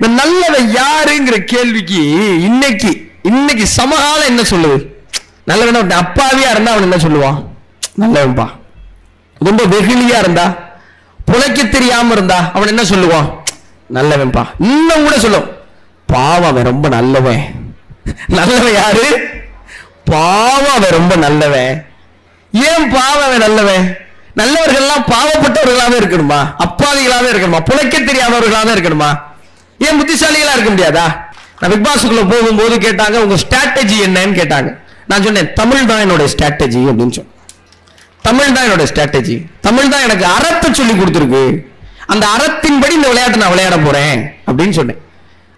இந்த நல்லவன் யாருங்கிற கேள்விக்கு இன்னைக்கு இன்னைக்கு சமகாலம் என்ன சொல்லுது? நல்லவன் ஒருத்தன் அப்பாவியா இருந்தா அவன் என்ன சொல்லுவான்? நல்லவன்பா. ரொம்ப வெகுளியா இருந்தா புழைக்க தெரியாம இருந்தா அவன் என்ன சொல்லுவான்? நல்லவன்பா. இன்னும் கூட சொல்லும் பாவம் அவன் ரொம்ப நல்லவன். நல்லவன் யாரு? பாவம் அவன் ரொம்ப நல்லவன். ஏன் பாவம் அவன் நல்லவன்? நல்லவர்கள்லாம் பாவப்பட்டவர்களாவே இருக்கணுமா? அப்பாவிகளாவே இருக்கணுமா? புழைக்க தெரியாதவர்களாவே இருக்கணுமா? ஏன் புத்திசாலிகளா இருக்க முடியாதா? நான் பிக் பாஸுக்குள்ள போகும்போது கேட்டாங்க உங்க ஸ்ட்ராட்டஜி என்னன்னு கேட்டாங்க. நான் சொன்னேன் தமிழ் தான் என்னோட ஸ்ட்ராட்டஜி அப்படின்னு சொன்னேன். தமிழ் தான் என்னோட ஸ்ட்ராட்டஜி தமிழ் தான் எனக்கு அறத்தை சொல்லி கொடுத்துருக்கு. அந்த அறத்தின்படி இந்த விளையாட்டை நான் விளையாட போறேன் அப்படின்னு சொன்னேன்.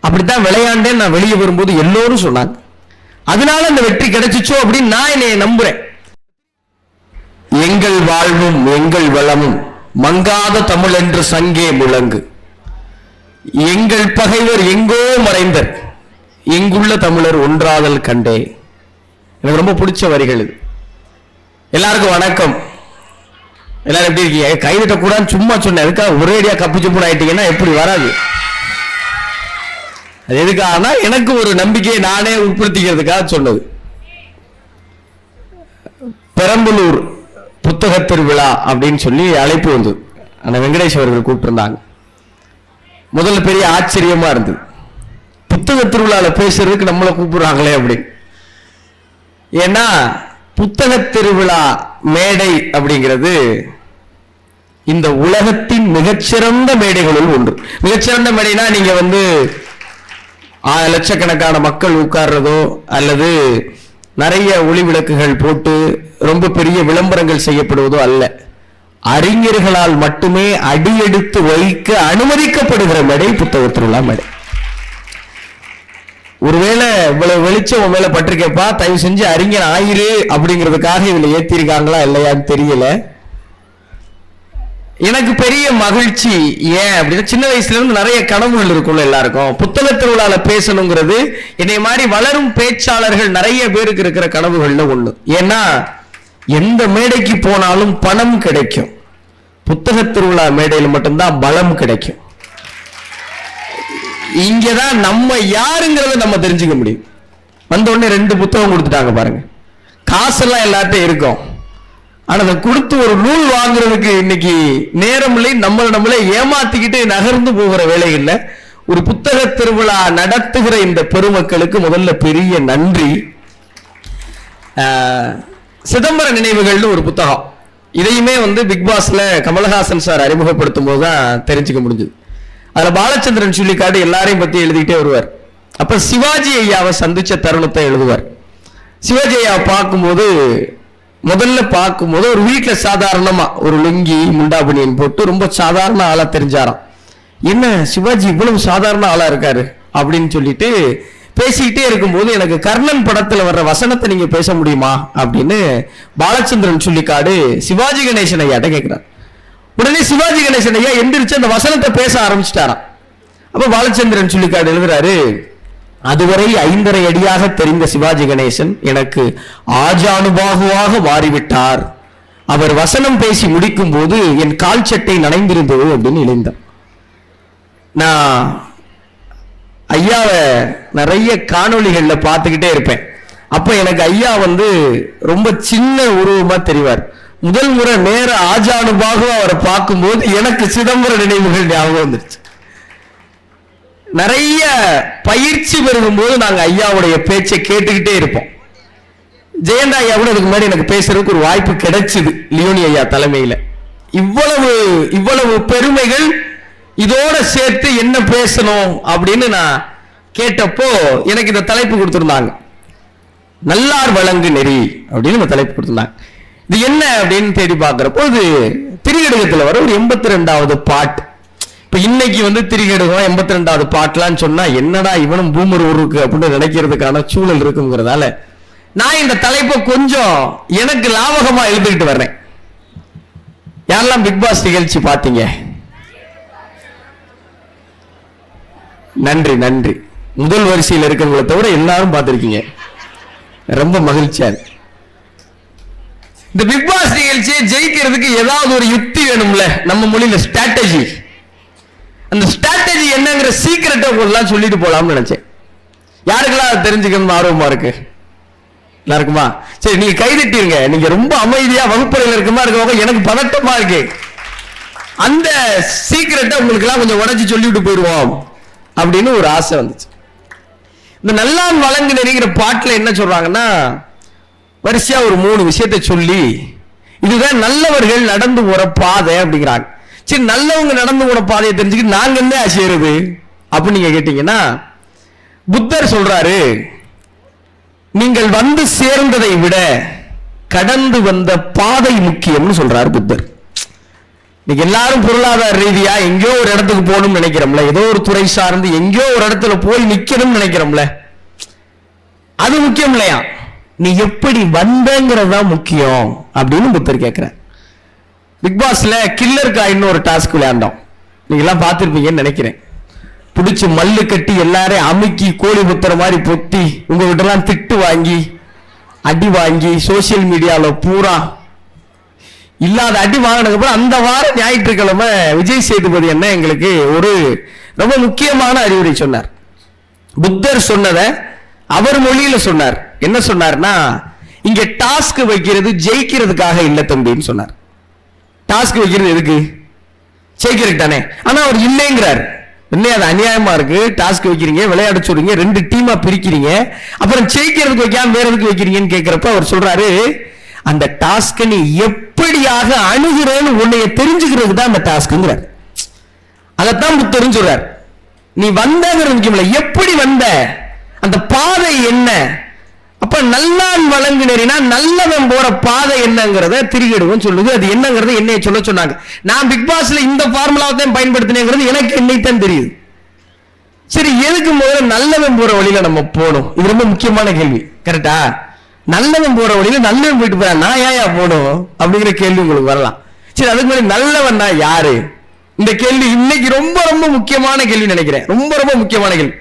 அப்படித்தான் விளையாண்டேன் நான் வெளியே வரும்போது எல்லோரும் சொன்னாங்க. அதனால அந்த வெற்றி கிடைச்சிச்சோ அப்படின்னு நான் என்னைய நம்புறேன். எங்கள் வாழ்வும் எங்கள் வளமும் மங்காத தமிழ் என்று சங்கே முழங்கு. எங்கள் பகைவர் எங்கோ மறைந்தர். எங்குள்ள தமிழர் ஒன்றாதல் கண்டே. எனக்கு ரொம்ப பிடிச்ச வரிகள் இது. எல்லாருக்கும் வணக்கம். எல்லாரும் எப்படி இருக்கீங்க? கைவிட்ட கூடாதுன்னு சும்மா சொன்னேன். அதுக்காக ஒரேடியா கப்பி சுப்பு ஆயிட்டீங்கன்னா எப்படி வராது? அது எதுக்காகனா எனக்கு ஒரு நம்பிக்கையை நானே உட்படுத்திக்கிறதுக்காக சொன்னது. பெரம்பலூர் புத்தக திருவிழா அப்படின்னு சொல்லி அழைப்பு வந்தது. அந்த வெங்கடேஸ்வரர்கள் கூப்பிட்டுருந்தாங்க. முதல்ல பெரிய ஆச்சரியமா இருந்தது. புத்தக திருவிழாவில் பேசுறதுக்கு நம்மளை கூப்பிடுறாங்களே அப்படி. ஏன்னா புத்தக திருவிழா மேடை அப்படிங்கிறது இந்த உலகத்தின் மிகச்சிறந்த மேடைகளுள் ஒன்று. மிகச்சிறந்த மேடைனா நீங்க வந்து லட்சக்கணக்கான மக்கள் உட்கார்றதோ அல்லது நிறைய ஒளி விளக்குகள் போட்டு ரொம்ப பெரிய விளம்பரங்கள் செய்யப்படுவதோ அல்ல. அறிஞர்களால் மட்டுமே அடியெடுத்து வைக்க அனுமதிக்கப்படுகிற மேடை புத்தக திருவிழா மேடை. ஒருவேளை இவ்வளவு வெளிச்சம் உன் மேல பட்டிருக்கப்பா தயவு செஞ்சு அறிஞர் ஆயிரு அப்படிங்கிறதுக்காக இதுல ஏத்திருக்காங்களா இல்லையான்னு தெரியல. எனக்கு பெரிய மகிழ்ச்சி ஏன் அப்படின்னா சின்ன வயசுல இருந்து நிறைய கனவுகள் இருக்கும்ல எல்லாருக்கும். புத்தக திருவிழால பேசணுங்கிறது என்னை மாதிரி வளரும் பேச்சாளர்கள் நிறைய பேருக்கு இருக்கிற கனவுகள்ல ஒண்ணு. ஏன்னா எந்த மேடைக்கு போனாலும் பணம் கிடைக்கும். புத்தக திருவிழா மேடையில் மட்டும்தான் பலம் கிடைக்கும். இங்கதான் நம்ம யாருங்கிறத நம்ம தெரிஞ்சுக்க முடியும். வந்த உடனே ரெண்டு புத்தகம் கொடுத்துட்டாங்க பாருங்க. காசெல்லாம் எல்லார்ட்டும் இருக்கும். ஆனா அதை கொடுத்து ஒரு நூல் வாங்குறதுக்கு இன்னைக்கு நேரம் இல்லை. நம்மளை நம்மளே ஏமாத்திக்கிட்டு நகர்ந்து போகிற வேலைகள்ல ஒரு புத்தக திருவிழா நடத்துகிற இந்த பெருமக்களுக்கு முதல்ல பெரிய நன்றி. சிதம்பர நினைவுகள்னு ஒரு புத்தகம். இதையுமே வந்து பிக் பாஸ்ல கமலஹாசன் சார் அறிமுகப்படுத்தும் போது தான் தெரிஞ்சுக்க முடிஞ்சது. அதுல பாலச்சந்திரன் சொல்லிக்காடு எல்லாரையும் பத்தி எழுதிக்கிட்டே வருவார். அப்ப சிவாஜி ஐயாவை சந்திச்ச தருணத்தை எழுதுவார். சிவாஜி ஐயாவை பார்க்கும்போது முதல்ல பார்க்கும்போது ஒரு வீட்டில் சாதாரணமா ஒரு லுங்கி முண்டாபனியன் போட்டு ரொம்ப சாதாரண ஆளா தெரிஞ்சாராம். என்ன சிவாஜி இவ்வளவு சாதாரண ஆளா இருக்காரு? அப்படின்னு சொல்லிட்டு பேசிக்கிட்டே இருக்கும்போது எனக்கு கர்ணன் படத்தில் வர்ற வசனத்தை நீங்கள் பேச முடியுமா அப்படின்னு பாலச்சந்திரன் சொல்லிக்காடு சிவாஜி கணேசன் ஐயாட்ட கேட்குறார் உடனே சிவாஜி கணேசன் ஐயா எந்திரிச்சு அந்த வசனத்தை பேச ஆரம்பிச்சிட்டாராம். அப்போ பாலச்சந்திரன் சொல்லிக்காடு எழுதுறாரு அதுவரை ஐந்தரை அடியாக தெரிந்த சிவாஜி கணேசன் எனக்கு ஆஜானுபாகுவாக மாறிவிட்டார். அவர் வசனம் பேசி முடிக்கும் போது என் கால் சட்டை நனைந்திருந்தது அப்படின்னு எழுந்தார் நான் ஐயாவை நிறைய காணொளிகளில் பார்த்துக்கிட்டே இருப்பேன். அப்போ எனக்கு ஐயா வந்து ரொம்ப சின்ன உருவமாக தெரிவார். முதல் முறை நேர ஆஜானுபாக அவரை பார்க்கும்போது எனக்கு சிதம்பர நினைவுகள் ஞாபகம் வந்துருச்சு. நிறைய பயிற்சி பெருகும்போது நாங்கள் ஐயாவுடைய பேச்சை கேட்டுக்கிட்டே இருப்போம். ஜெயந்தா ஐயா கூட இதுக்கு முன்னாடி எனக்கு பேசுறதுக்கு ஒரு வாய்ப்பு கிடைச்சிது லியோனி ஐயா தலைமையில். இவ்வளவு இவ்வளவு பெருமைகள் இதோட சேர்த்து என்ன பேசணும் அப்படின்னு நான் கேட்டப்போ எனக்கு இந்த தலைப்பு கொடுத்துருந்தாங்க. நல்லார் வழங்கு நெறி அப்படின்னு இந்த தலைப்பு கொடுத்துருந்தாங்க. இது என்ன அப்படின்னு தேடி பார்க்குறப்போ இது திரிகடுகத்துல வர ஒரு எண்பத்தி ரெண்டாவது பாட்டு. இப்போ இன்னைக்கு வந்து திரிகடுகம் எண்பத்தி ரெண்டாவது பாட்டுலான்னு சொன்னால் என்னடா இவனும் பூமர் ஊருக்கு அப்படின்னு நினைக்கிறதுக்கான சூழல் இருக்குங்கிறதால நான் இந்த தலைப்பை கொஞ்சம் எனக்கு லாபகமாக எழுதிக்கிட்டு வர்றேன். யாரெல்லாம் பிக் பாஸ் நிகழ்ச்சி பார்த்தீங்க? நன்றி நன்றி. முதல் வரிசையில் இருக்கிறவங்களை தவிர எல்லாரும் பார்த்துருக்கீங்க. ரொம்ப மகிழ்ச்சியா இந்த பிக் பாஸ் நிகழ்ச்சியை ஜெயிக்கிறதுக்கு ஏதாவது ஒரு யுக்தி வேணும்ல? நம்ம மொழியில ஸ்ட்ராட்டஜி அந்த ஸ்ட்ராட்டஜி என்னங்கிற சீக்கிரட்டை உங்களெல்லாம் சொல்லிட்டு போலாம்னு நினைச்சேன். யாருக்கெல்லாம் அது தெரிஞ்சுக்கணும் ஆர்வமா இருக்கு? எல்லாருக்குமா? சரி நீங்க கைதட்டிருங்க நீங்க ரொம்ப அமைதியா வகுப்பறையில் இருக்குமா இருக்கவங்க எனக்கு பதட்டமா இருக்கு. அந்த சீக்கிரட்டை உங்களுக்கு எல்லாம் கொஞ்சம் உடச்சி சொல்லிவிட்டு போயிடுவோம் அப்படின்னு ஒரு ஆசை வந்துச்சு. இந்த நல்லான் வழங்கு நெறிங்கிற பாட்டில் என்ன சொல்றாங்கன்னா வரிசையா ஒரு மூணு விஷயத்தை சொல்லி இதுதான் நல்லவர்கள் நடந்து போற பாதை அப்படிங்கிறாங்க. சரி நல்லவங்க நடந்து போற பாதையை தெரிஞ்சுக்கிட்டு நாங்க என்ன செய்யறது? அப்படின்னு நீங்க கேட்டீங்கன்னா புத்தர் சொல்றாரு நீங்கள் வந்து சேர்ந்ததை விட கடந்து வந்த பாதை முக்கியம்னு சொல்றாரு புத்தர். இன்னைக்கு எல்லாரும் பொருளாதார ரீதியா எங்கேயோ ஒரு இடத்துக்கு போகணும்னு நினைக்கிறோம்ல. ஏதோ ஒரு துறை சார்ந்து எங்கேயோ ஒரு இடத்துல போய் நிக்கணும்னு நினைக்கிறோம்ல. அது முக்கியம் இல்லையா? நீ எப்படி வந்தங்கிறது தான் முக்கியம் அப்படின்னு புத்தர் கேட்குறேன் பிக் பாஸ்ல கில்லர் காயின்னு ஒரு டாஸ்க் விளையாண்டோம். நீங்க எல்லாம் பார்த்துருப்பீங்கன்னு நினைக்கிறேன். பிடிச்சி மல்லு கட்டி எல்லாரையும் அமுக்கி கோழி புத்துற மாதிரி பொத்தி உங்க எல்லாம் திட்டு வாங்கி அடி வாங்கி சோசியல் மீடியாவில் பூரா இல்லாத அடி வாங்கினதுக்கப்புறம் அந்த வாரம் ஞாயிற்றுக்கிழமை விஜய் சேதுபதி என்ன எங்களுக்கு ஒரு ரொம்ப முக்கியமான அறிவுரை சொன்னார். புத்தர் சொன்னதை அவர் மொழியில சொன்னார். என்ன சொன்னார்னா இங்க டாஸ்க் வைக்கிறது ஜெயிக்கிறதுக்காக இல்லை தம்பின்னு சொன்னார். டாஸ்க் வைக்கிறது எதுக்கு? ஜெயிக்கிறதுக்கு தானே. ஆனா அவர் இல்லைங்கிறார். என்ன அது அநியாயமா இருக்கு. டாஸ்க் வைக்கிறீங்க விளையாட சொல்றீங்க ரெண்டு டீமா பிரிக்கிறீங்க. அப்புறம் ஜெயிக்கிறதுக்கு வைக்காம வேற எதுக்கு வைக்கிறீங்கன்னு கேட்கிறப்ப அவர் சொல்றாரு அந்த டாஸ்க நீ எப்படியாக அணுகிறேன்னு உன்னைய தெரிஞ்சுக்கிறது தான் அந்த டாஸ்க்குங்கிறார் அதைத்தான் புத்தரும் சொல்றார் நீ வந்தங்கிறது முக்கியம் எப்படி வந்த? அந்த பாதை என்ன? அப்ப நல்லான் வழங்கு நல்லவன் போற பாதை என்னங்கிறத திரிகிடுவோம் சொல்லுது. அது என்னங்கிறத என்னைய சொல்ல சொன்னாங்க. நான் பிக் பாஸ்ல இந்த ஃபார்முலாவை தான் பயன்படுத்தினேங்கிறது எனக்கு என்னைத்தான் தெரியுது. சரி எதுக்கு முதல்ல நல்லவன் போற வழியில நம்ம போகணும்? இது ரொம்ப முக்கியமான கேள்வி. கரெக்டா நல்லவன் போற வழியில நல்லவன் போயிட்டு போறா. நான் ஏன் போகணும்? அப்படிங்கிற கேள்வி உங்களுக்கு வரலாம். சரி அதுக்கு முன்னாடி நல்லவன்னா யாரு? இந்த கேள்வி இன்னைக்கு ரொம்ப ரொம்ப முக்கியமான கேள்வி நினைக்கிறேன். ரொம்ப ரொம்ப முக்கியமான கேள்வி.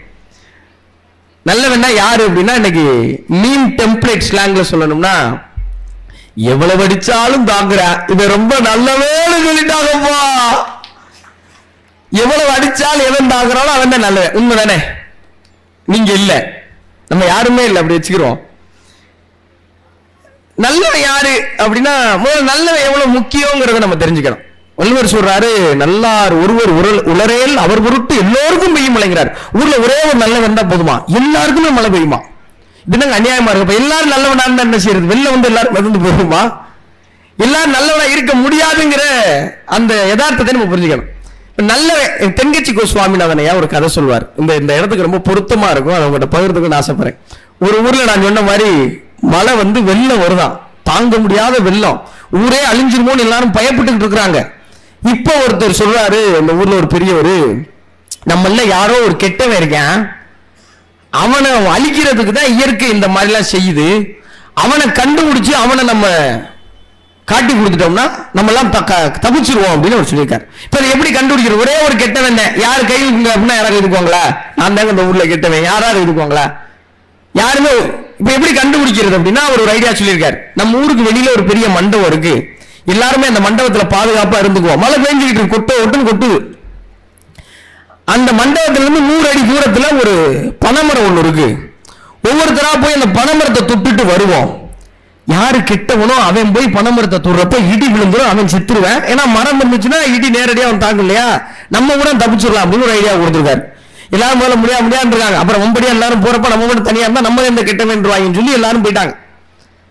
நல்லவன்னா யாரு அப்படின்னா இன்னைக்கு மீன் டெம்ப்ளேட் ஸ்லாங்ல சொல்லணும்னா எவ்வளவு அடிச்சாலும் தாங்குற இது ரொம்ப நல்லவேன்னு சொல்லிட்டாங்கப்பா. எவ்வளவு அடிச்சாலும் எவன் தாங்குறாலும் அவன் தான் நல்லவன். உண்மைதானே? நீங்க இல்ல. நம்ம யாருமே இல்லை. அப்படி வச்சுக்கிறோம். நல்லவன் யாரு அப்படின்னா முதல்ல நல்லவன் எவ்வளவு முக்கியங்கிறத நம்ம தெரிஞ்சுக்கணும். வள்ளுவர் சொல்றாரு நல்லார் ஒருவர் உரல் உளரேல் அவர் பொருட்டு எல்லோருக்கும் பெய்யும் மழைங்கிறார் ஊர்ல ஒரே ஒரு நல்லவன் தான் போதுமா? எல்லாருக்குமே மழை பெய்யுமா? இது அநியாயமா இருக்கு? எல்லாரும் நல்லவனா இருந்தா என்ன செய்யறது? வெளில வந்து எல்லாரும் வந்து போகுமா? எல்லாரும் நல்லவனா இருக்க முடியாதுங்கிற அந்த யதார்த்தத்தை நம்ம புரிஞ்சுக்கணும். நல்ல தென்கட்சி கோ ஒரு கதை சொல்வார். இந்த இந்த இடத்துக்கு ரொம்ப பொருத்தமா இருக்கும். அதை உங்கள்கிட்ட நான் ஆசைப்படுறேன். ஒரு ஊர்ல நான் சொன்ன மாதிரி மழை வந்து வெள்ளம் வருதான். தாங்க முடியாத வெள்ளம். ஊரே அழிஞ்சிருமோன்னு எல்லாரும் பயப்பட்டுக்கிட்டு இருக்கிறாங்க. இப்போ ஒருத்தர் சொல்றாரு இந்த ஊர்ல ஒரு பெரியவர் நம்மள யாரோ ஒரு கெட்டவன் இருக்கான். அவனை அழிக்கிறதுக்கு தான் இயற்கை இந்த மாதிரிலாம் செய்யுது. அவனை கண்டுபிடிச்சு அவனை நம்ம காட்டி கொடுத்துட்டோம்னா நம்ம எல்லாம் தப்பிச்சிருவோம் அப்படின்னு அவர் சொல்லியிருக்காரு. இப்போ எப்படி கண்டுபிடிக்கிற ஒரே ஒரு கெட்டவன் தான். யார் கையில் அப்படின்னா யாராவது இருக்குவாங்களா? நான் தாங்க இந்த ஊர்ல கெட்டவன். யாராவது இருக்குவாங்களா? யாருமே இப்போ எப்படி கண்டுபிடிக்கிறது அப்படின்னா அவர் ஒரு ஐடியா சொல்லியிருக்காரு. நம்ம ஊருக்கு வெளியில ஒரு பெரிய மண்டபம் இருக்கு. எல்லாருமே அந்த மண்டபத்தில் பாதுகாப்பாக இருந்துக்குவோம். மழை பெஞ்சுக்கிட்டு இருக்கு, கொட்ட ஒட்டுன்னு கொட்டுது. அந்த மண்டபத்திலேருந்து நூறு அடி தூரத்தில் ஒரு பனைமரம் ஒன்று இருக்கு. ஒவ்வொருத்தரா போய் அந்த பனைமரத்தை தொட்டுட்டு வருவோம். யாரு கெட்டவனோ அவன் போய் பனைமரத்தை தொடுறப்ப இடி விழுந்துடும் அவன் செத்துருவேன். ஏன்னா மரம் இருந்துச்சுன்னா இடி நேரடியாக அவன் தாக்கும் இல்லையா? நம்ம கூட தப்பிச்சிடலாம் அப்படின்னு ஒரு ஐடியா கொடுத்துருக்காரு. எல்லாரும் முதல்ல முடியா முடியாது இருக்காங்க அப்புறம் ஒன்படியா எல்லாரும் போறப்ப நம்ம மட்டும் தனியா இருந்தா நம்ம எந்த கெட்டவன்றுவாங்கன்னு சொல்லி எல்லாரும் போயிட்டாங்க.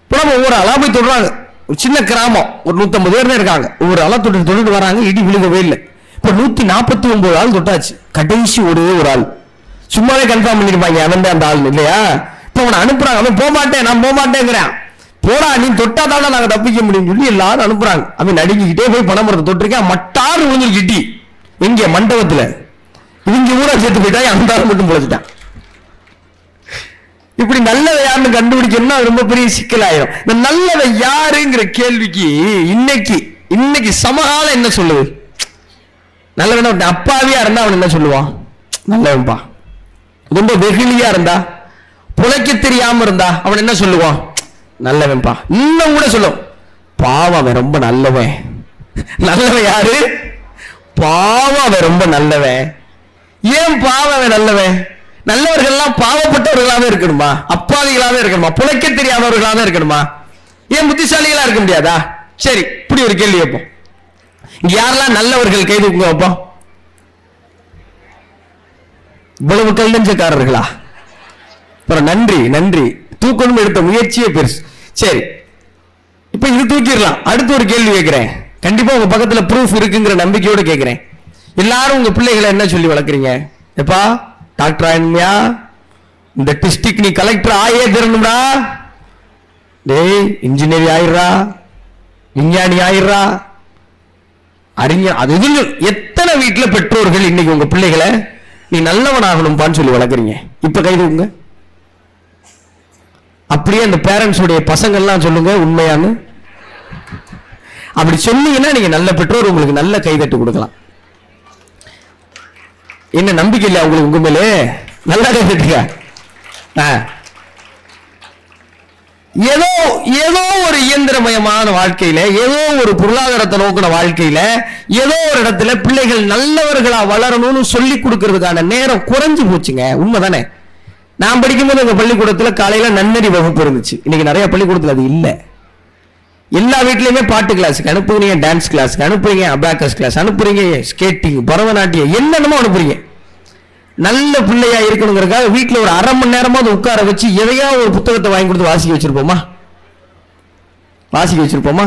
இப்போ நம்ம ஒவ்வொரு போய் தொடுறாங்க. ஒரு சின்ன கிராமம். ஒரு நூத்தம்பது பேர் தான் இருக்காங்க. ஒவ்வொரு ஆளா தொட்டு தொட்டுட்டு வராங்க. இடி விழுகவே இல்லை. இப்போ நூத்தி நாற்பத்தி ஒன்பது ஆள் தொட்டாச்சு. கடைசி ஒரே ஒரு ஆள். சும்மாவே கன்ஃபார்ம் பண்ணிருப்பாங்க. அவன் தான் அந்த ஆள் இல்லையா? இப்போ அவனை அனுப்புறாங்க. அவன் போக மாட்டேன் நான் போக மாட்டேங்கிறான். போடா நீ தொட்டா தானே நாங்க தப்பிக்க முடியும்னு சொல்லி எல்லாரும் அனுப்புறாங்க. அவன் நடுங்கிக்கிட்டே போய் பணம் தொட்டிருக்கேன். மட்டாறு விழுந்து இடி. எங்க? மண்டபத்துல. இவங்க ஊரா சேர்த்து போயிட்டாங்க அந்த ஆள் மட்டும் பிழைச்சிட்டான். இப்படி நல்லவை யாருன்னு கண்டுபிடிக்கணும்னா ரொம்ப பெரிய சிக்கலாயிரும். இந்த நல்லவை யாருங்கிற கேள்விக்கு இன்னைக்கு இன்னைக்கு சமகாலம் என்ன சொல்லுது? நல்லவன அப்பாவியா இருந்தா அவன் என்ன சொல்லுவான்? நல்லவன்பா. ரொம்ப வெகுளியா இருந்தா புழைக்க தெரியாம இருந்தா அவன் என்ன சொல்லுவான்? நல்லவன்பா. இன்னும் கூட சொல்லும். பாவம் அவன் ரொம்ப நல்லவன். நல்லவன் யாரு? பாவம் அவன் ரொம்ப நல்லவன். ஏன் பாவம் நல்லவன் நல்லவர்கள்லாம் பாவப்பட்டவர்களாவே இருக்கணுமா? அப்பாவிகளாவே இருக்கணுமா? புழைக்க தெரியாதவர்களாவே இருக்கணுமா? ஏன் புத்திசாலிகளா இருக்க முடியாதா? சரி இப்படி ஒரு கேள்வி வைப்போம் இங்க யாரெல்லாம் நல்லவர்கள் கைது உங்க வைப்போம் இவ்வளவு கல்லஞ்சக்காரர்களா அப்புறம் நன்றி நன்றி. தூக்கணும் எடுத்த முயற்சியே பெருசு. சரி இப்ப இது தூக்கிடலாம். அடுத்து ஒரு கேள்வி கேட்கிறேன். கண்டிப்பா உங்க பக்கத்துல ப்ரூஃப் இருக்குங்கிற நம்பிக்கையோட கேட்கிறேன். எல்லாரும் உங்க பிள்ளைகளை என்ன சொல்லி வளர்க்குறீங்க? எப்பா டாக்டர் ஆயிடுமியா இந்த டிஸ்ட்ரிக்ட் நீ கலெக்டர் ஆயே தரணும்டா. டேய் இன்ஜினியர் ஆயிடுறா. விஞ்ஞானி ஆயிடுறா. அறிஞர் அது இதுன்னு எத்தனை வீட்டில் பெற்றோர்கள் இன்னைக்கு உங்க பிள்ளைகளை நீ நல்லவனாகணும்பான்னு சொல்லி வளர்க்குறீங்க? இப்ப கைதுங்க அப்படியே அந்த பேரண்ட்ஸுடைய பசங்கள்லாம் சொல்லுங்க உண்மையான்னு. அப்படி சொன்னீங்கன்னா நீங்க நல்ல பெற்றோர் உங்களுக்கு நல்ல கைதட்டு கொடுக்கலாம். என்ன நம்பிக்கை இல்லையா உங்களுக்கு உங்க மேலே? நல்லா கைதட்டுங்க ஆ. ஏதோ ஏதோ ஒரு இயந்திரமயமான வாழ்க்கையில ஏதோ ஒரு பொருளாதாரத்தை நோக்கின வாழ்க்கையில ஏதோ ஒரு இடத்துல பிள்ளைகள் நல்லவர்களா வளரணும்னு சொல்லி கொடுக்கறதுக்கான நேரம் குறைஞ்சு போச்சுங்க. உண்மைதானே? நான் படிக்கும்போது எங்க பள்ளிக்கூடத்துல காலையில நன்னறி வகுப்பு இருந்துச்சு. இன்னைக்கு நிறைய பள்ளிக்கூடத்துல அது இல்லை. எல்லா வீட்லையுமே பாட்டு கிளாஸுக்கு அனுப்புறீங்க டான்ஸ் கிளாஸுக்கு அனுப்புறீங்க அபாக்கஸ் கிளாஸ் அனுப்புறீங்க ஸ்கேட்டிங் பரதநாட்டியம் என்னென்னமோ அனுப்புறீங்க. நல்ல பிள்ளையா இருக்கணுங்கிறக்காக வீட்டில் ஒரு அரை மணி நேரமாவது உட்கார வச்சு எதையா ஒரு புத்தகத்தை வாங்கி கொடுத்து வாசிக்க வச்சிருப்போமா? வாசிக்க வச்சிருப்போமா?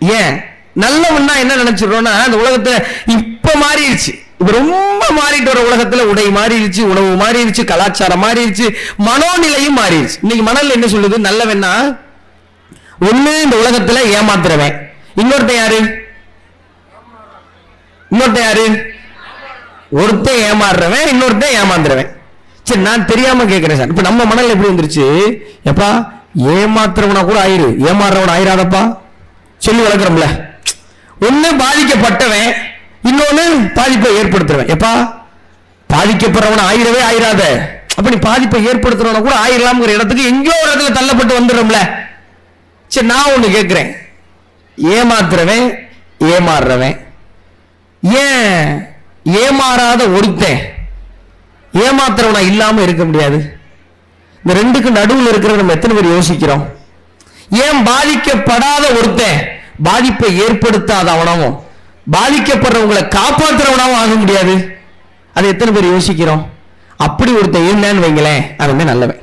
ஏன்? நல்லவன்னா என்ன நினைச்சிடுறோம்னா அந்த உலகத்தை இப்ப மாறிடுச்சு. இப்ப ரொம்ப மாறிட்டு வர உலகத்துல உடை மாறிடுச்சு உணவு மாறிடுச்சு கலாச்சாரம் மாறிடுச்சு மனோநிலையும் மாறிடுச்சு. இன்னைக்கு மணல் என்ன சொல்லுது? நல்லவன்னா ஒண்ணு இந்த உலகத்துல ஏமாத்துறவன். இன்னொருத்தன் யாரு? இன்னொருத்தன் யாரு? ஒருத்தன் ஏமாறுறவன் இன்னொருத்தன் ஏமாந்துறவன். சரி நான் தெரியாம கேட்கிறேன் சார். இப்ப நம்ம மனதில் எப்படி வந்துருச்சு? எப்பா ஏமாத்துறவனா கூட ஆயிரு. ஏமாறுறவன் ஆயிராதப்பா. சொல்லி வளர்க்குறோம்ல. ஒண்ணு பாதிக்கப்பட்டவன் இன்னொன்னு பாதிப்பை ஏற்படுத்துறவன். எப்பா பாதிக்கப்படுறவன் ஆயிரவே ஆயிராத. அப்ப நீ பாதிப்பை ஏற்படுத்துறவன கூட ஆயிரலாம்ங்கிற இடத்துக்கு எங்கேயோ ஒரு இடத்துல தள்ளப்பட்டு வந்துடுறோம்ல. சரி நான் ஒன்று கேட்குறேன் ஏமாத்துறவன் ஏமாறுறவன். ஏன் ஏமாறாத ஒருத்தன் ஏமாத்துறவனா இல்லாமல் இருக்க முடியாது? இந்த ரெண்டுக்கு நடுவில் இருக்கிற நம்ம எத்தனை பேர் யோசிக்கிறோம்? ஏன் பாதிக்கப்படாத ஒருத்தன் பாதிப்பை ஏற்படுத்தாத அவனவும் பாதிக்கப்படுறவங்களை காப்பாற்றுறவனாவும் ஆக முடியாது? அதை எத்தனை பேர் யோசிக்கிறோம்? அப்படி ஒருத்தன் இருந்தான்னு வைங்களேன் அவன் நல்லவன்.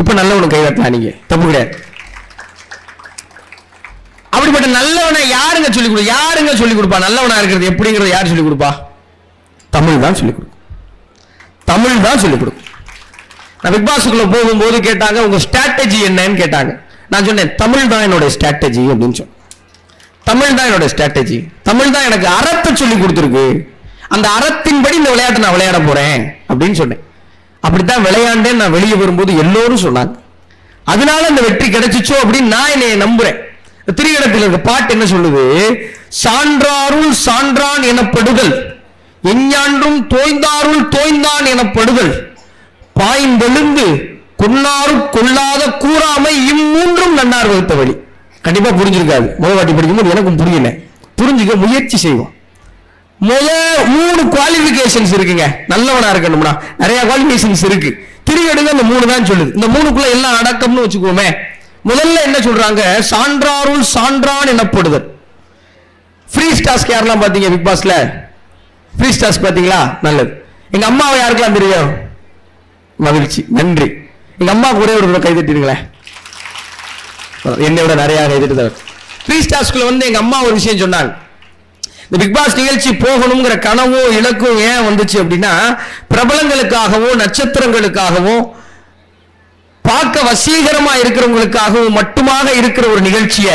இப்போ நல்லவனு கை நீங்கள் தப்பு கிடையாது. அப்படிப்பட்ட நல்லவனை யாருங்க சொல்லிக் கொடு யாருங்க சொல்லி கொடுப்பா? நல்லவனா இருக்கிறது எப்படிங்கிறத யார் சொல்லி கொடுப்பா? தமிழ் தான் சொல்லிக் கொடுக்கும் தமிழ் தான் சொல்லிக் கொடுக்கும் நான் பிக் பாஸுக்குள்ள போகும்போது கேட்டாங்க உங்க ஸ்ட்ராட்டஜி என்னன்னு கேட்டாங்க. நான் சொன்னேன் தமிழ் தான் என்னோட ஸ்ட்ராட்டஜி அப்படின்னு சொன்னேன். தமிழ் தான் என்னோட ஸ்ட்ராட்டஜி தமிழ் தான் எனக்கு அறத்தை சொல்லி கொடுத்துருக்கு. அந்த அறத்தின்படி இந்த விளையாட்டை நான் விளையாட போறேன் அப்படின்னு சொன்னேன். அப்படித்தான் விளையாண்டேன் நான் வெளியே வரும்போது எல்லோரும் சொன்னாங்க. அதனால அந்த வெற்றி கிடைச்சிச்சோ அப்படின்னு நான் என்னை நம்புறேன். திரிகடத்தில் இருக்க பாட்டு என்ன சொல்லுது? சான்றாருள் சான்றான் எனப்படுதல் எஞ்ஞான்றும் தோய்ந்தாருள் தோய்ந்தான் எனப்படுதல் பாய்ந்தெழுந்து கொன்னாரு கொள்ளாத கூறாமை இம்மூன்றும் நன்னார் வகுத்த வழி. கண்டிப்பா புரிஞ்சிருக்காது. முதல் வாட்டி படிக்கும்போது எனக்கும் புரியல. புரிஞ்சுக்க முயற்சி செய்வோம். முத மூணு குவாலிபிகேஷன்ஸ் இருக்குங்க. நல்லவனா இருக்கணும்னா. நிறைய குவாலிபிகேஷன்ஸ் இருக்கு. திரியடுங்க அந்த மூணு தான் சொல்லுது. இந்த மூணுக்குள்ள எல்லாம் அடக்கம்னு வச்சுக்கோமே. முதல்ல என்ன சொல்றாங்க? சான்றாருள் சான்றான் எனப்படுதல். ஃப்ரீ ஸ்டாஸ்க் யாரெல்லாம் பார்த்தீங்க பிக் பாஸ்ல ஃப்ரீ ஸ்டாஸ் பார்த்தீங்களா? நல்லது. எங்க அம்மாவை யாருக்கெல்லாம் தெரியும்? மகிழ்ச்சி. நன்றி. எங்க அம்மா ஒரே ஒரு கை தட்டிடுங்களேன். என்னை விட நிறைய கை தட்டுதவர். ஃப்ரீ ஸ்டாஸ்க்குள்ள வந்து எங்க அம்மா ஒரு விஷயம் சொன்னாங்க. இந்த பிக் பாஸ் நிகழ்ச்சி போகணுங்கிற கனவோ இலக்கும் ஏன் வந்துச்சு அப்படின்னா பிரபலங்களுக்காகவும் நட்சத்திரங்களுக்காகவும் பார்க்க வசீகரமா இருக்கிறவங்களுக்காகவும் மட்டுமாக இருக்கிற ஒரு நிகழ்ச்சியை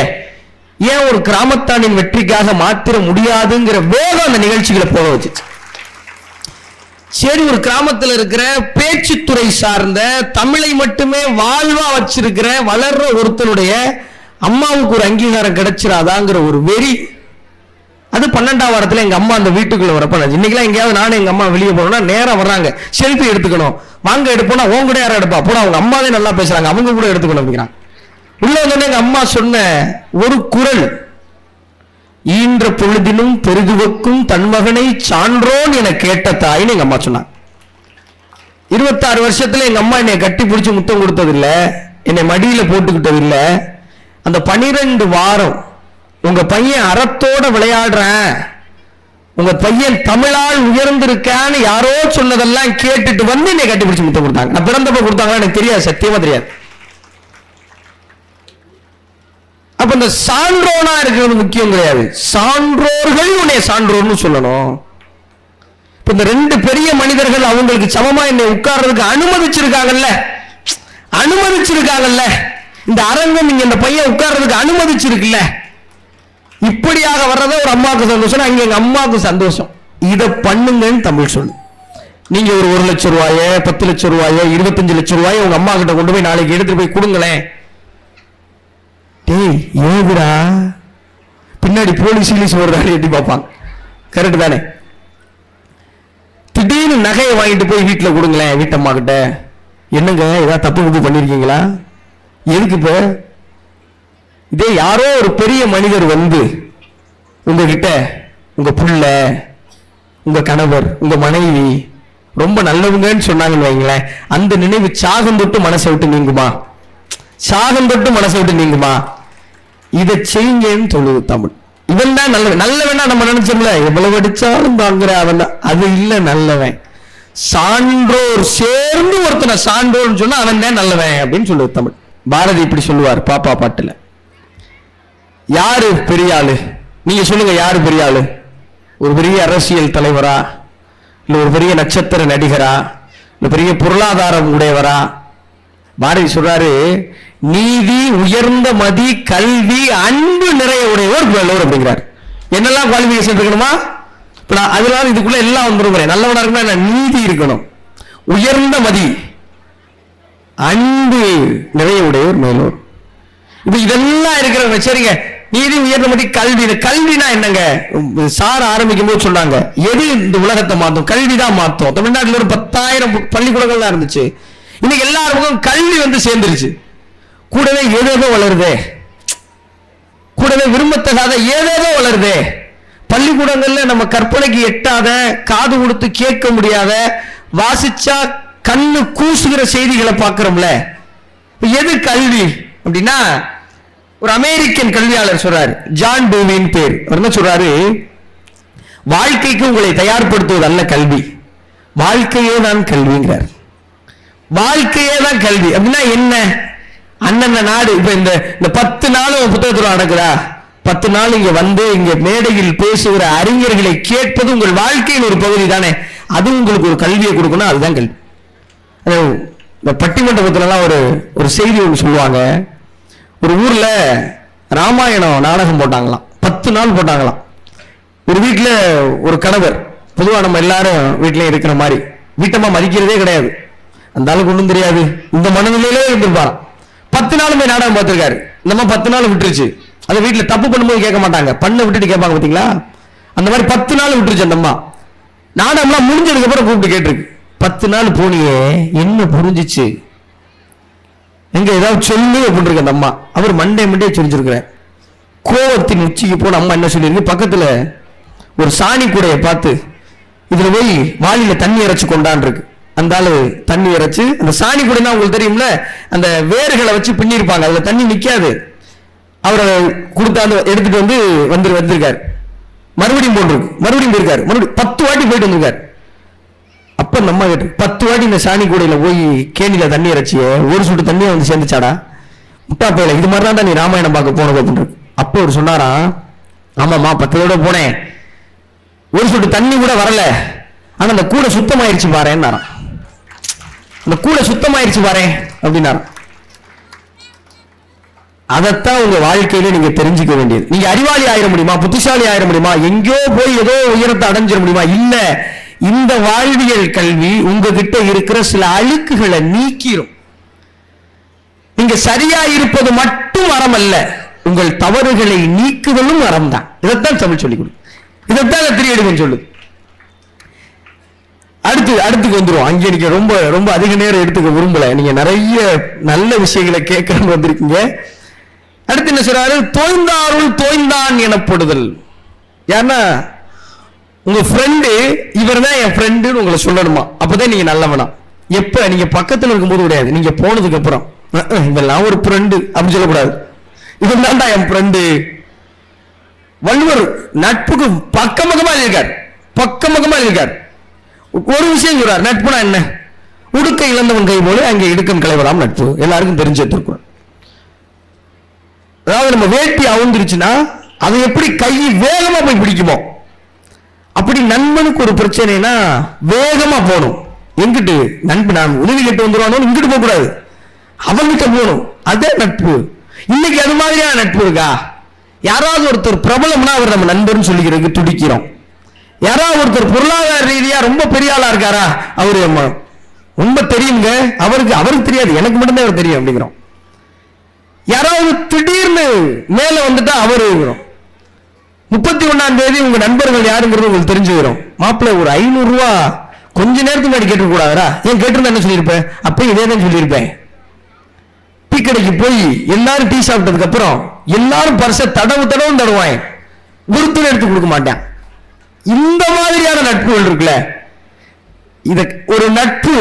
ஏன் ஒரு கிராமத்தானின் வெற்றிக்காக மாத்திர முடியாதுங்கிற வேகம் அந்த நிகழ்ச்சிகளை போக வச்சுச்சு. சரி ஒரு கிராமத்துல இருக்கிற பேச்சுத்துறை சார்ந்த தமிழை மட்டுமே வாழ்வா வச்சிருக்கிற வளர்ற ஒருத்தனுடைய அம்மாவுக்கு ஒரு அங்கீகாரம் கிடைச்சிராதாங்கிற ஒரு வெறி அது பன்னெண்டாம் வாரத்தில் எங்கள் அம்மா அந்த வீட்டுக்குள்ள வரப்ப நான் இன்னைக்கெல்லாம் எங்கேயாவது நானும் எங்கள் அம்மா வெளியே போனோம்னா நேராக வர்றாங்க. செல்ஃபி எடுத்துக்கணும். வாங்க எடுப்போம்னா உன் கூட யாரும் எடுப்பா? போட அவங்க அம்மாவே நல்லா பேசுறாங்க. அவங்க கூட எடுத்துக்கணும் அப்படிங்கிறாங்க. உள்ள வந்தோடனே எங்கள் அம்மா சொன்ன ஒரு குரல் ஈன்ற பொழுதினும் பெருகுவக்கும் தன் மகனை சான்றோன் என கேட்ட தாயின்னு எங்கள் அம்மா சொன்னாங்க. இருபத்தாறு வருஷத்தில் எங்கள் அம்மா என்னை கட்டி பிடிச்சி முத்தம் கொடுத்ததில்லை. என்னை மடியில் போட்டுக்கிட்டதில்லை. அந்த பனிரெண்டு வாரம் உங்க பையன் அறத்தோட விளையாடுறேன். உங்க பையன் தமிழால் உயர்ந்திருக்கான்னு யாரோ சொன்னதெல்லாம் கேட்டுட்டு வந்து என்னை கட்டி முத்தம் கொடுத்தாங்க. நான் பிறந்தப்ப கொடுத்தாங்களா எனக்கு தெரியாது சத்தியமா தெரியாது. அப்ப இந்த சான்றோனா இருக்கிறது முக்கியம் கிடையாது. சான்றோர்கள் உன்னை சான்றோர்னு சொல்லணும். இப்ப இந்த ரெண்டு பெரிய மனிதர்கள் அவங்களுக்கு சமமா என்னை உட்கார்றதுக்கு அனுமதிச்சிருக்காங்கல்ல. அனுமதிச்சிருக்காங்கல்ல. இந்த அரங்கம் இங்க இந்த பையன் உட்கார்றதுக்கு அனுமதிச்சிருக்குல்ல. இப்படியாக வர்றத ஒரு அம்மாவுக்கு சந்தோஷம். அங்க எங்க அம்மாவுக்கு சந்தோஷம். இதை பண்ணுங்கன்னு தமிழ் சொல்லு. நீங்க ஒரு ஒரு லட்சம் ரூபாய பத்து லட்சம் ரூபாய இருபத்தஞ்சு லட்சம் ரூபாய உங்க அம்மா கிட்ட கொண்டு போய் நாளைக்கு எடுத்துட்டு போய் கொடுங்களேன். டேய் ஏகுடா பின்னாடி போலீஸ் கீலீஸ் வருதான்னு எட்டி பார்ப்பாங்க. கரெக்ட் தானே? திடீர்னு நகையை வாங்கிட்டு போய் வீட்டில் கொடுங்களேன் வீட்டம்மா கிட்ட. என்னங்க ஏதாவது தப்பு தப்பு பண்ணிருக்கீங்களா? எதுக்கு இப்போ? இதே யாரோ ஒரு பெரிய மனிதர் வந்து உங்ககிட்ட உங்க புள்ள உங்க கணவர் உங்க மனைவி ரொம்ப நல்லவங்கன்னு சொன்னாங்கன்னு வைங்களேன் அந்த நினைவு சாகம் தொட்டு மனசை விட்டு நீங்குமா? சாகம் தொட்டு மனசை விட்டு நீங்குமா? இதை செய்யுங்கன்னு சொல்லுது தமிழ். இவன் தான் நல்லவன். நல்லவனா நம்ம நினைச்சோம்ல எவ்வளவு அடிச்சாலும் தாங்குற அவன் அது இல்ல நல்லவன். சான்றோர் சேர்ந்து ஒருத்தனை சான்றோர்னு சொன்னா அவன் தான் நல்லவன் அப்படின்னு சொல்லுவது தமிழ். பாரதி இப்படி சொல்லுவார் பாப்பா பாட்டுல. யாரு பெரிய ஆளு? நீங்க சொல்லுங்க யாரு பெரிய ஆளு? ஒரு பெரிய அரசியல் தலைவரா? இல்ல ஒரு பெரிய நட்சத்திர நடிகரா? இல்ல பெரிய பொருளாதாரம் உடையவரா? பாரதி சொல்றாரு நீதி உயர்ந்த மதி கல்வி அன்பு நிறைய உடையவர் நல்லவர் அப்படிங்கிறார். என்னெல்லாம் குவாலிபிகேஷன் இருக்கணுமா? இப்போ நான் அதனால இதுக்குள்ள எல்லாம் வந்துடும் நல்லவனா இருக்கணும் நீதி இருக்கணும். உயர்ந்த மதி அன்பு நிறைய உடையவர் மேலோர். இப்ப இதெல்லாம் இருக்கிறவங்க சரிங்க நீதி உயர்ந்தபடி கல்வி. கல்வினா என்னங்க? சார் ஆரம்பிக்கும் போது சொன்னாங்க எது இந்த உலகத்தை மாத்தும் கல்வி தான் மாத்தும் தமிழ்நாட்டில் ஒரு பத்தாயிரம் பள்ளிக்கூடங்கள் தான் இருந்துச்சு. இன்னைக்கு எல்லாருக்கும் கல்வி வந்து சேர்ந்துருச்சு. கூடவே ஏதேதோ வளருதே. கூடவே விரும்பத்தகாத ஏதேதோ வளருதே. பள்ளிக்கூடங்கள்ல நம்ம கற்பனைக்கு எட்டாத காது கொடுத்து கேட்க முடியாத வாசிச்சா கண்ணு கூசுகிற செய்திகளை பார்க்கிறோம்ல. எது கல்வி அப்படின்னா ஒரு அமெரிக்கன் கல்வியாளர் சொல்றாரு. ஜான் டூவின் பேர். அவர் என்ன சொல்றாரு? வாழ்க்கைக்கு உங்களை தயார்படுத்துவது அல்ல கல்வி. வாழ்க்கையே தான் கல்விங்கிறார். வாழ்க்கையே தான் கல்வி. அப்படின்னா என்ன? அண்ணன் நாடு. இப்ப இந்த இந்த பத்து நாளும் உன் புத்தகத்துல நடக்குதா? பத்து நாள் இங்க வந்து இங்க மேடையில் பேசுகிற அறிஞர்களை கேட்பது உங்கள் வாழ்க்கையின் ஒரு பகுதி தானே. அது உங்களுக்கு ஒரு கல்வியை கொடுக்கணும் அதுதான் கல்வி. இந்த பட்டிமன்றத்துலலாம் ஒரு ஒரு செய்தி ஒன்று சொல்லுவாங்க. ஒரு ஊரில் ராமாயணம் நாடகம் போட்டாங்களாம். பத்து நாள் போட்டாங்களாம். ஒரு வீட்டில் ஒரு கணவர் பொதுவாக நம்ம எல்லாரும் வீட்டிலையும் இருக்கிற மாதிரி வீட்டம்மா மதிக்கிறதே கிடையாது. அந்த ஆளுக்கு ஒன்றும் தெரியாது. இந்த மனநிலையிலே இருந்திருப்பாராம். பத்து நாள் போய் நாடகம் பார்த்துருக்காரு. இந்த மாதிரி பத்து நாள் விட்டுருச்சு. அதை வீட்டில் தப்பு பண்ணும்போது கேட்க மாட்டாங்க. பண்ண விட்டுட்டு கேட்பாங்க பார்த்தீங்களா அந்த மாதிரி பத்து நாள் விட்டுருச்சு அந்த அம்மா. நாடகம்லாம் முடிஞ்சதுக்கப்புறம் கூப்பிட்டு கேட்டிருக்கு. பத்து நாள் போனியே என்ன புரிஞ்சிச்சு? எங்க ஏதாவது சொல்லு அப்படின்னு இருக்கு அந்த அம்மா. அவர் மண்டே மண்டே சொல்லிச்சிருக்கிறேன் கோவத்தின் உச்சிக்கு போன அம்மா என்ன சொல்லியிருக்கு? பக்கத்தில் ஒரு சாணி கூடையை பார்த்து இதில் போய் வாலியில் தண்ணி இறைச்சி கொண்டான் இருக்கு. அந்த ஆள் தண்ணி இறைச்சி அந்த சாணி கூடைனா உங்களுக்கு தெரியும்ல? அந்த வேர்களை வச்சு பின்னிருப்பாங்க அதில் தண்ணி நிற்காது அவரை கொடுத்தாந்து எடுத்துட்டு வந்து வந்து வந்திருக்காரு. மறுபடியும் போட்டிருக்கு. மறுபடியும் போயிருக்காரு. மறுபடியும் பத்து வாட்டி போயிட்டு வந்திருக்காரு. அப்ப நம்ம கேட்டு பத்து வாட்டி இந்த சாணி கூடையில போய் கேணியில தண்ணி இறைச்சியே ஒரு சுட்டு தண்ணியை வந்து சேர்ந்துச்சாடா? முட்டா பையில இது மாதிரி தான் நீ ராமாயணம் பார்க்க போனது அப்படின்னு அப்போ அவர் சொன்னாரா ஆமாம்மா பத்து தடவை போனேன். ஒரு சொட்டு தண்ணி கூட வரல. ஆனா அந்த கூடை சுத்தமாயிருச்சு பாறேன்னாராம் அந்த கூடை சுத்தமாயிருச்சு பாறேன் அப்படின்னாராம். அதைத்தான் உங்க வாழ்க்கையில நீங்க தெரிஞ்சுக்க வேண்டியது. நீங்க அறிவாளி ஆயிட முடியுமா? புத்திசாலி ஆயிட முடியுமா? எங்கேயோ போய் ஏதோ உயரத்தை அடைஞ்சிட முடியுமா? இல்லை. இந்த வாழ்வியல் கல்வி உங்ககிட்ட இருக்கிற சில அழுக்குகளை நீக்கிரும். நீங்க சரியா இருப்பது மட்டும் அறம் அல்ல உங்கள் தவறுகளை நீக்குதலும் அறம் தான் இதைத்தான் தமிழ் சொல்லிக் கொடுக்கும் இதைத்தான் திரியடுங்கன்னு சொல்லு அடுத்து அடுத்துக்கு வந்துரும் அங்கே நீங்க ரொம்ப ரொம்ப அதிக நேரம் எடுத்துக்க விரும்பல. நீங்க நிறைய நல்ல விஷயங்களை கேட்கறன்னு வந்திருக்கீங்க. அடுத்து என்ன சொல்றாரு? தோய்ந்தாருள் தோய்ந்தான் எனப்படுதல். ஏன்னா உங்க ஃப்ரெண்டு இவர் தான் என் ஃப்ரெண்டுன்னு உங்களை சொல்லணுமா? அப்பதான் நீங்க நல்லவனா. எப்ப? நீங்க பக்கத்துல இருக்கும்போது கிடையாது. நீங்க போனதுக்கு அப்புறம். இவெல்லாம் ஒரு ஃப்ரெண்டு அப்படின்னு சொல்லக்கூடாது. இவன் தான்டா என் ஃப்ரெண்டு வள்ளுவர் நட்புக்கு பக்கமகமா இருக்கார். பக்கம் இருக்கார். ஒரு விஷயம் சொல்றார். நட்புனா என்ன? உடுக்க இழந்தவன் கை போல அங்கே இடுக்கம் கலைவராம் நட்பு. எல்லாருக்கும் தெரிஞ்சு வச்சிருக்கோம் அதாவது நம்ம வேட்டி அவுந்துருச்சுன்னா அதை எப்படி கை வேகமா போய் பிடிக்குமோ? அப்படி நண்பனுக்கு ஒரு பிரச்சனைனா வேகமா போகணும். எங்கிட்டு? நண்பன் நான் உதவி கேட்டு வந்துருவானோ இங்கிட்டு போக கூடாது அவன்கிட்ட போகணும். அதே நட்பு. இன்னைக்கு அது மாதிரியான நட்பு இருக்கா? யாராவது ஒருத்தர் பிரபலம்னா அவர் நம்ம நண்பர்னு சொல்லிக்கிறதுக்கு துடிக்கிறோம். யாராவது ஒருத்தர் பொருளாதார ரீதியா ரொம்ப பெரிய ஆளா இருக்காரா? அவரு நம்ம ரொம்ப தெரியுங்க. அவருக்கு அவருக்கு தெரியாது. எனக்கு மட்டும்தான் அவர் தெரியும் அப்படிங்கிறோம். யாராவது திடீர்னு மேல வந்துட்டா அவரு முப்பத்தி ஒன்னாம் தேதி உங்க நண்பர்கள் யாருங்கிறது உங்களுக்கு தெரிஞ்சுக்கிறோம் மாப்பிள்ளை ஒரு ஐநூறு ரூபா கொஞ்ச நேரத்துக்கு முன்னாடி கேட்டு கூடாதா ஏன் கேட்டிருந்தா என்ன சொல்லியிருப்பேன்? அப்பயும் இதே தான் சொல்லியிருப்பேன். டீ கடைக்கு போய் எல்லாரும் டீ சாப்பிட்டதுக்கு அப்புறம் எல்லாரும் பரிச தடவு தடவும் தடுவாங்க. ஒருத்தர் எடுத்து கொடுக்க மாட்டேன். இந்த மாதிரியான நட்புகள் இருக்குல்ல. இத ஒரு நட்பு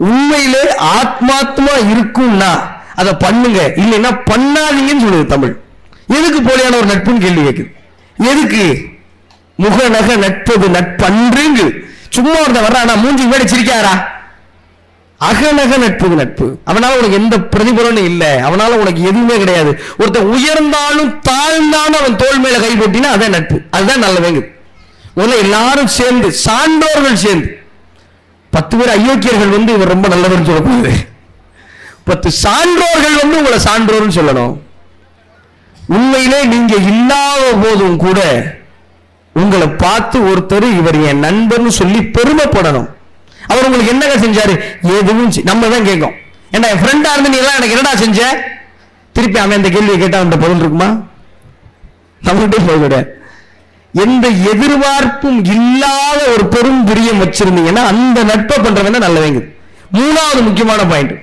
உண்மையிலே ஆத்மாத்மா இருக்கும்னா அதை பண்ணுங்க. இல்லைன்னா பண்ணாதீங்கன்னு சொல்லுது தமிழ். எதுக்கு போலியான ஒரு நட்புன்னு கேள்வி கேட்குது எதுக்கு? முக நக நட்பது நட்பன்றுங்கு. சும்மா ஒருத்தன் வர்றானா மூஞ்சி மேடை சிரிக்காரா அகநக நட்பு நட்பு. அவனால உனக்கு எந்த பிரதிபலனும் இல்லை. அவனால உனக்கு எதுவுமே கிடையாது. ஒருத்தன் உயர்ந்தாலும் தாழ்ந்தாலும் அவன் தோல் மேல கை போட்டினா அதான் நட்பு. அதுதான் நல்லவேங்க முதல்ல எல்லாரும் சேர்ந்து சான்றோர்கள் சேர்ந்து. பத்து பேர் அயோக்கியர்கள் வந்து இவர் ரொம்ப நல்லவர்னு சொல்லக்கூடாது பத்து சான்றோர்கள் வந்து உங்களை சான்றோர்னு சொல்லணும். உண்மையிலே நீங்க இல்லாத போதும் கூட உங்களை பார்த்து ஒருத்தர் இவர் என் நண்பர்னு சொல்லி பெருமைப்படணும். அவர் உங்களுக்கு என்னங்க செஞ்சாரு? எதுவும் செய்- நம்ம தான் கேட்கும் ஏன்டா என் ஃப்ரெண்டா இருந்து நீ எல்லாம் எனக்கு என்னடா செஞ்ச? திருப்பி அவன் இந்த கேள்வியை கேட்டா அந்த பதில் இருக்குமா? நம்மகிட்டே போக கிடையாது எந்த எதிர்பார்ப்பும் இல்லாத ஒரு பெரும் பிரியம் வச்சிருந்தீங்கன்னா அந்த நட்பை பண்றவங்க நல்லவங்க மூணாவது முக்கியமான பாயிண்ட்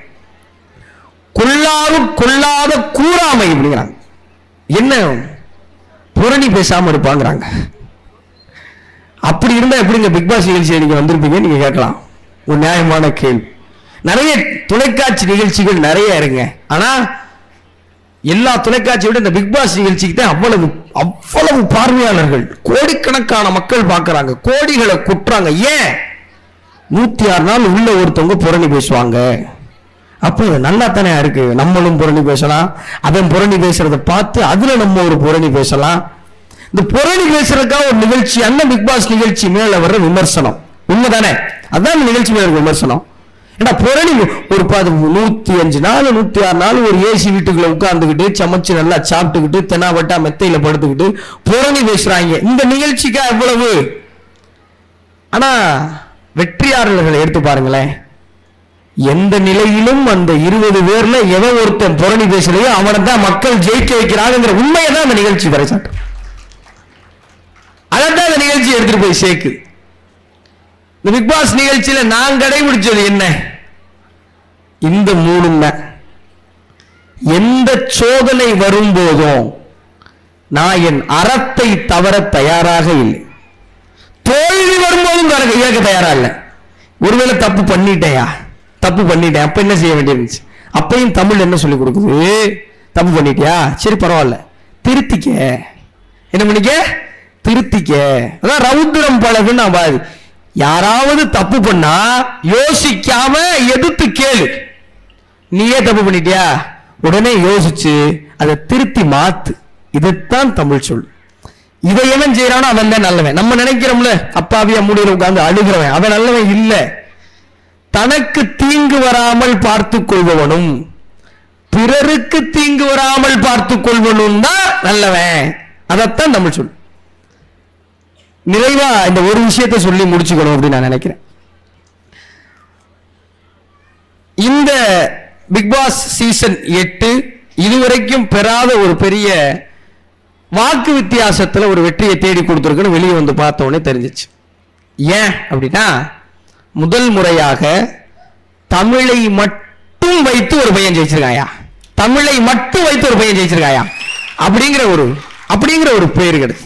கொள்ளாரும் கொள்ளாத கூறாமை அப்படிங்கிறாங்க. என்ன புரணி பேசாமல் இருப்பாங்கிறாங்க. அப்படி இருந்தால் எப்படிங்க பிக் பாஸ் நிகழ்ச்சி நீங்கள் வந்திருப்பீங்க? நீங்கள் கேட்கலாம். ஒரு நியாயமான கேள்வி. நிறைய தொலைக்காட்சி நிகழ்ச்சிகள் நிறைய இருங்க. ஆனால் எல்லா தொலைக்காட்சியை விட இந்த பிக் பாஸ் நிகழ்ச்சிக்கு தான் அவ்வளவு அவ்வளவு பார்வையாளர்கள் கோடிக்கணக்கான மக்கள் பார்க்குறாங்க. கோடிகளை குட்டுறாங்க. ஏன்? நூற்றி ஆறு நாள் உள்ள ஒருத்தவங்க புரணி பேசுவாங்க. அப்போ இது நல்லா தானே இருக்கு. நம்மளும் புரணி பேசலாம். அவன் புரணி பேசுறத பார்த்து அதுல நம்ம ஒரு புரணி பேசலாம். இந்த புரணி பேசுறதுக்காக ஒரு நிகழ்ச்சி அந்த பிக் பாஸ் நிகழ்ச்சி மேல வர்ற விமர்சனம். உண்மைதானே? அதான் நிகழ்ச்சி மேல விமர்சனம். ஏன்னா புரணி ஒரு பாது நூத்தி அஞ்சு நாள் நூத்தி ஆறு நாள் ஒரு ஏசி வீட்டுக்குள்ள உட்கார்ந்துக்கிட்டு சமைச்சு நல்லா சாப்பிட்டுக்கிட்டு தென்னாவட்டா மெத்தையில படுத்துக்கிட்டு புரணி பேசுறாங்க. இந்த நிகழ்ச்சிக்கா எவ்வளவு? ஆனா வெற்றியாளர்களை எடுத்து பாருங்களேன். எந்த நிலையிலும் அந்த இருபது பேர்ல எவன் ஒருத்தன் புரணி பேசலையோ அவனை தான் மக்கள் ஜெயிக்க வைக்கிறாங்கிற உண்மையை தான் அந்த நிகழ்ச்சி பறைசாட்டும் அதான் அந்த நிகழ்ச்சி எடுத்துட்டு போய் சேர்க்கு இந்த பிக் பாஸ் நிகழ்ச்சியில நான் கடைபிடிச்சது என்ன? இந்த மூணும் தான். எந்த சோதனை வரும்போதும் நான் என் அறத்தை தவற தயாராக இல்லை. தோல்வி வரும்போதும் இயக்க தயாரா இல்லை. ஒருவேளை தப்பு பண்ணிட்டேயா? தப்பு பண்ணிட்டேன். அப்போ என்ன செய்ய வேண்டியிருந்துச்சு அப்பையும் தமிழ் என்ன சொல்லி கொடுக்குது? தப்பு பண்ணிட்டியா? சரி பரவாயில்ல. திருத்திக்க. என்ன பண்ணிக்க? திருத்திக்க. அதான் ரவுத்திரம் பழகுன்னு நான் யாராவது தப்பு பண்ணா யோசிக்காம எதிர்த்து கேளு. நீயே தப்பு பண்ணிட்டியா? உடனே யோசிச்சு அதை திருத்தி மாத்து. இதுதான் தமிழ் சொல். இதை எவன் செய்யறானோ அவன் தான் நல்லவன். நம்ம நினைக்கிறோம்ல அப்பாவியா மூடியில் உட்கார்ந்து அழுகிறவன். அவன் நல்லவன் இல்லை. தனக்கு தீங்கு வராமல் பார்த்துக் கொள்பவனும் பிறருக்கு தீங்கு வராமல் பார்த்துக் கொள்வனும் தான் நல்லவன். அதைத்தான் நம்ம சொல். நிறைவா இந்த ஒரு விஷயத்தை சொல்லி முடிச்சுக்கணும் அப்படின்னு நான் நினைக்கிறேன். இந்த பிக் பாஸ் சீசன் எட்டு இதுவரைக்கும் பெறாத ஒரு பெரிய வாக்கு வித்தியாசத்தில் ஒரு வெற்றியை தேடி கொடுத்துருக்குன்னு வெளியே வந்து பார்த்த உடனே தெரிஞ்சிச்சு. ஏன் அப்படின்னா முதல் முறையாக தமிழை மட்டும் வைத்து ஒரு பையன் ஜெயிச்சிருக்காயா? தமிழை மட்டும் வைத்து ஒரு பையன் ஜெயிச்சிருக்காயா? அப்படிங்கிற ஒரு அப்படிங்கிற ஒரு பேர் கிடைச்சு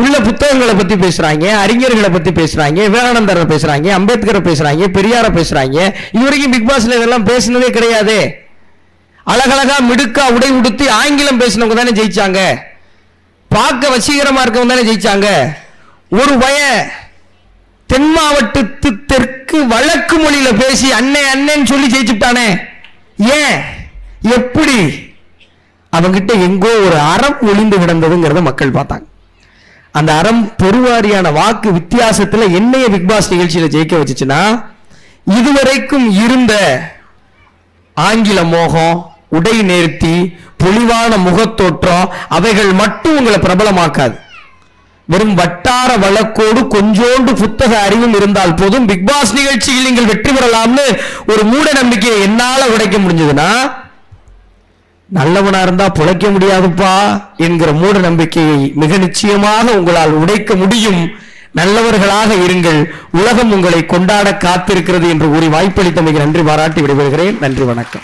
உள்ள புத்தகங்களை பத்தி பேசுறாங்க அறிஞர்களை பத்தி பேசுறாங்க விவேகானந்தரை பேசுறாங்க அம்பேத்கரை பேசுறாங்க பெரியார பேசுறாங்க. இதுவரைக்கும் பிக் பாஸ்ல இதெல்லாம் பேசினதே கிடையாது. அழகழகா மிடுக்கா உடை உடுத்தி ஆங்கிலம் பேசினவங்க தானே ஜெயிச்சாங்க. பார்க்க வசீகரமா இருக்கவங்க தானே ஜெயிச்சாங்க. ஒரு பய தென் மாவட்டத்து தெற்கு வழக்கு மொழியில பேசி அண்ணே அண்ணேன்னு சொல்லி ஜெயிச்சுட்டானே. ஏன்? எப்படி? அவங்கிட்ட எங்கோ ஒரு அறம் ஒளிந்து கிடந்ததுங்கிறத மக்கள் பார்த்தாங்க. அந்த அறம் பெருவாரியான வாக்கு வித்தியாசத்துல என்னைய பிக் பாஸ் நிகழ்ச்சியில ஜெயிக்க வச்சுச்சுன்னா இதுவரைக்கும் இருந்த ஆங்கில மோகம் உடை நேர்த்தி பொலிவான முகத்தோற்றம் அவைகள் மட்டும் உங்களை பிரபலமாக்காது. வெறும் வட்டார வழக்கோடு கொஞ்சோண்டு புத்தக அறிவும் இருந்தால் போதும். பிக் பாஸ் நிகழ்ச்சியில் நீங்கள் வெற்றி பெறலாம்னு ஒரு மூட நம்பிக்கையை என்னால உடைக்க முடிஞ்சதுன்னா நல்லவனா இருந்தா புழைக்க முடியாதுப்பா என்கிற மூட நம்பிக்கையை மிக நிச்சயமாக உங்களால் உடைக்க முடியும். நல்லவர்களாக இருங்கள். உலகம் உங்களை கொண்டாட காத்திருக்கிறது என்று கூறி வாய்ப்பளித்தமைக்கு நன்றி. பாராட்டி விடைபெறுகிறேன். நன்றி வணக்கம்.